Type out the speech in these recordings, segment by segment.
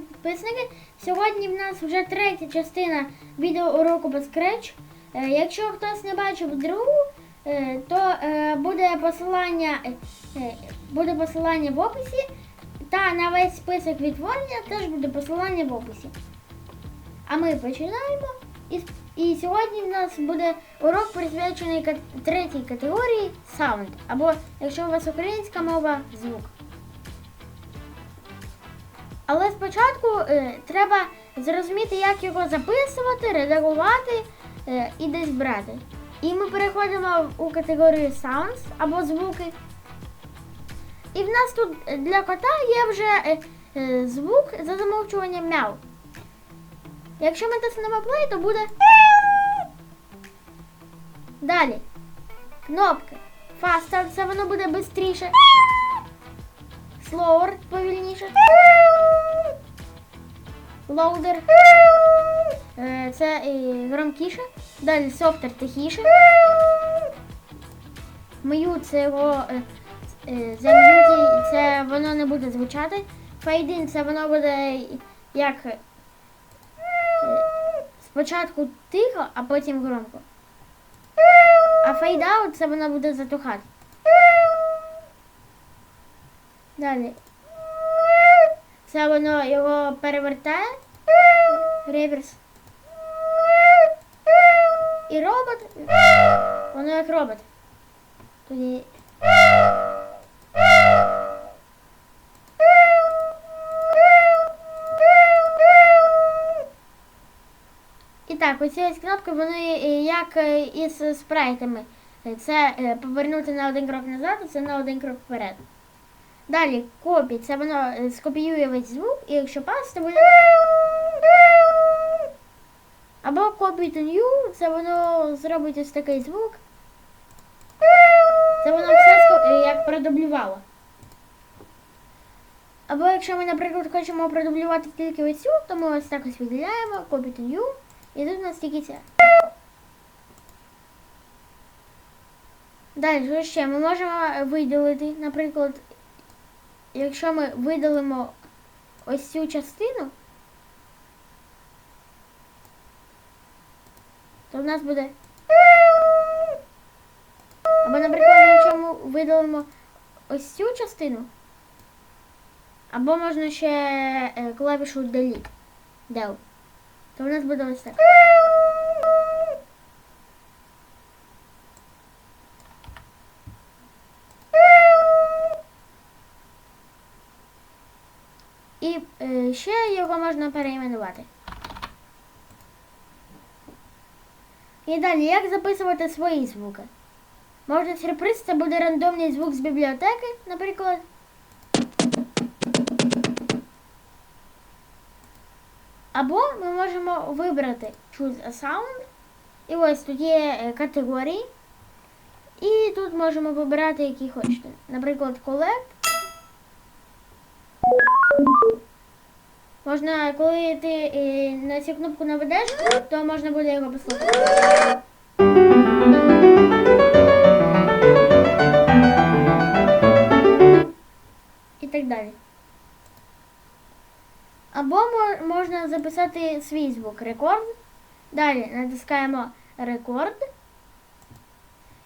підписники. Сьогодні в нас вже третя частина відеоуроку по Scratch. Е, Якщо хтось не бачив другу, е, то е, буде посилання, буде посилання в описі. Та на весь список відтворення теж буде посилання в описі. А ми починаємо. І, і сьогодні в нас буде урок присвячений третій категорії Sound. Або, якщо у вас українська мова, звук. Але спочатку е, треба зрозуміти, як його записувати, редагувати е, і десь брати. І ми переходимо у категорію Sounds або звуки. І в нас тут для кота є вже е, е, звук за замовчуванням мяу. Якщо ми тиснемо play, то буде. Далі. Кнопки. Faster, це воно буде швидше. Slower, повільніше. Loader. Е, Це е, громкіше. Далі softer тихіше. Mute це його е, зам'юті, це воно не буде звучати. In це воно буде як спочатку тихо, а потім громко. А out це воно буде затухати. Далі. Це воно його перевертає. Реверс. І робот. Воно як робот. Тоді. І так, ось кнопки, вони як е, із спрайтами. Це е, повернути на один крок назад, це на один крок вперед. Далі копі, це воно е, скопіює весь звук, і якщо пас, то буде. Або copy to new, це воно зробить ось такий звук. Це воно все е, як продублювало. Або якщо ми, наприклад, хочемо продублювати тільки ось цю, то ми ось так ось виділяємо, copy to new, і тут у нас тільки це. Далі, що ще? Ми можемо виділити, наприклад, якщо ми видалимо ось цю частину, то в нас буде. Або, наприклад, якщо ми видалимо ось цю частину, або можна ще е, клавішу Delete, Del, то в нас буде ось так. І е, ще його можна переіменувати. І далі, як записувати свої звуки? Можна сюрприз, це буде рандомний звук з бібліотеки, наприклад. Або ми можемо вибрати Choose a Sound. І ось тут є е, категорії. І тут можемо вибирати, які хочете. Наприклад, Collect. Можна, коли ти е, на цю кнопку наведеш, то можна буде його послухати. І так далі. Або можна записати свій звук рекорд. Далі натискаємо рекорд.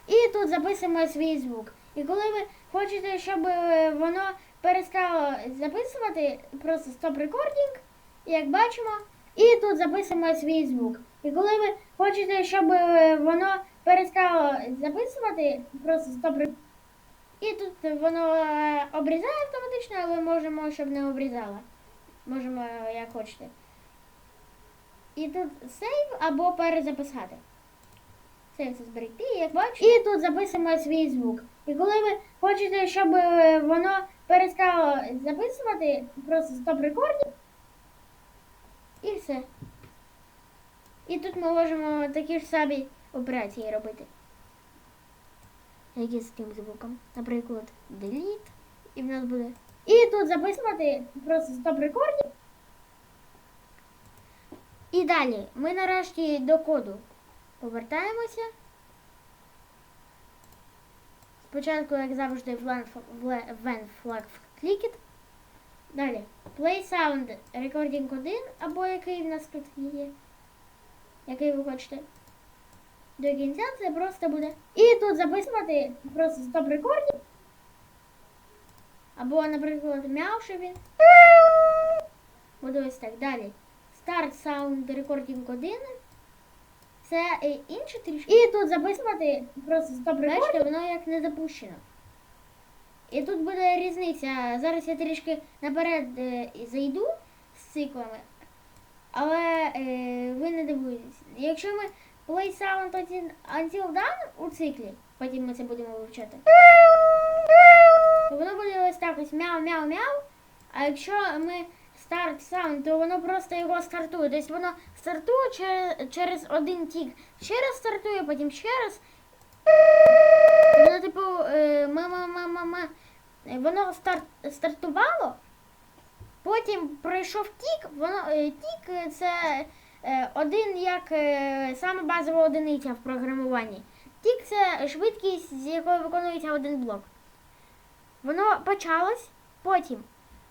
І тут записуємо свій звук. І коли ви хочете, щоб е, воно перестало записувати, просто стоп рекордінг, як бачимо, і тут записуємо свій звук. І коли ви хочете, щоб е, воно перестало записувати, просто стоп рекордінг. І тут воно е, обрізає автоматично, але можемо, щоб не обрізало. Можемо е, як хочете. І тут сейв або перезаписати. Сейв це зберегти, як бачите. І тут записуємо свій звук. І коли ви хочете, щоб воно перестало записувати, просто стоп рекордінг. І все. І тут ми можемо такі ж самі операції робити. Які з тим звуком. Наприклад, delete. І в нас буде. І тут записувати просто стоп рекордінг. І далі ми нарешті до коду повертаємося. Спочатку, як завжди, в when flag. Далі. Play sound recording 1, або який в нас тут є. Який ви хочете. До кінця це просто буде. І тут записувати просто стоп рекордів. Або, наприклад, м'явши він. Буде ось так. Далі. Start sound recording 1. Це е, інше трішки. І тут записувати просто стоп рекордів, воно як не запущено. І тут буде різниця. Зараз я трішки наперед е, зайду з циклами, але е, ви не дивуєтесь. Якщо ми play sound until- until done у циклі, потім ми це будемо вивчати, то воно буде ось так ось мяу-мяу-мяу. А якщо ми start sound, то воно просто його стартує. Тобто воно стартує через, через один тік. Ще раз стартує, потім ще раз. Воно типу е, ма-ма-ма-ма-ма. Воно старт, стартувало, потім пройшов тік, воно е, тік е, це один як саме базова одиниця в програмуванні. Тік це швидкість, з якою виконується один блок. Воно почалось, потім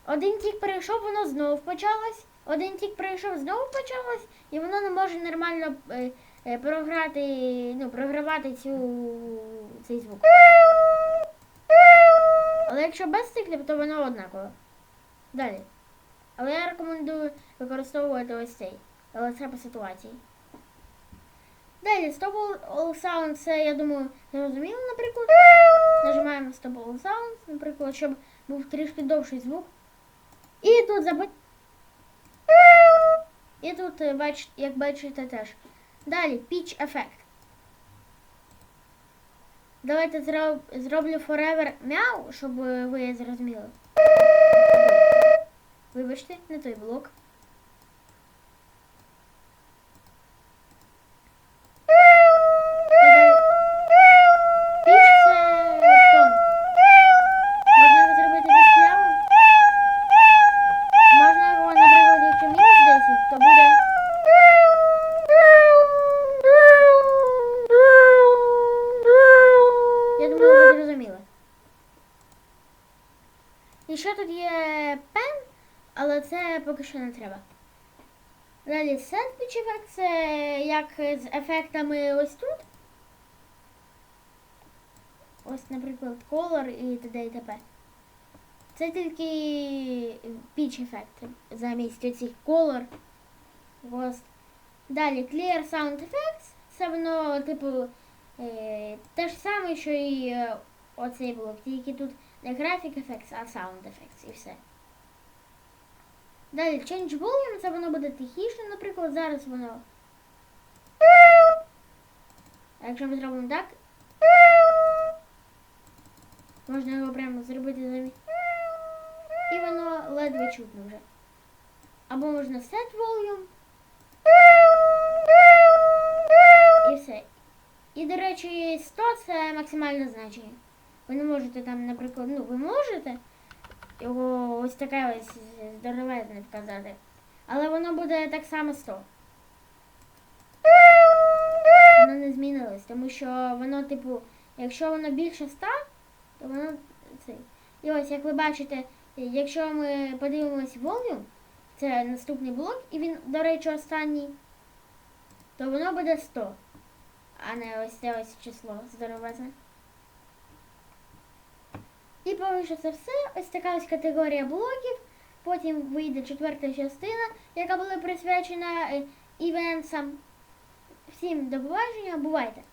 один тік пройшов, воно знову почалось, один тік пройшов, знову почалось, і воно не може нормально е, е, програти, ну, програвати цю, цей звук. Але якщо без циклів, то воно однаково. Далі. Але я рекомендую використовувати ось цей. Але це по ситуації. Далі, Stop All Sound, це, я думаю, зрозуміло, наприклад. Нажимаємо Stop All Sound, наприклад, щоб був трішки довший звук. І тут заби... І тут, е, бач, як бачите, теж. Далі, Pitch Effect. Давайте зроб... зроблю Forever Meow, щоб е, ви зрозуміли. Вибачте, не той блок. Піч це тон. Можна зробити без плями. Можна його, наприклад, якщо мінус 10, то буде. Я думаю, зрозуміли. І ще тут є пен, але це поки що не треба. Далі pitch effect, це як з ефектами ось тут. Ось, наприклад, color і т.д. і т.п. Це тільки pitch ефект замість оцих color. Ось. Далі Clear Sound Effects. Це воно, типу, е, те ж саме, що і е, оцей блок, тільки тут не Graphic Effects, а Sound Effects і все. Далі Change Volume, це воно буде тихіше, наприклад, зараз воно. А якщо ми зробимо так, можна його прямо зробити замість. І воно ледве чутно вже. Або можна Set Volume. І все. І, до речі, 100 це максимальне значення. Ви не можете там, наприклад, ну ви можете його ось таке ось здоровезне вказати. Але воно буде так само 100. Воно не змінилось, тому що воно, типу, якщо воно більше 100, то воно цей. І ось, як ви бачите, якщо ми подивимось volume, це наступний блок, і він, до речі, останній, то воно буде 100, а не ось це ось число здоровезне. І поки що це все. Ось така ось категорія блоків. Потім вийде четверта частина, яка була присвячена івентам. Всім до побачення, бувайте!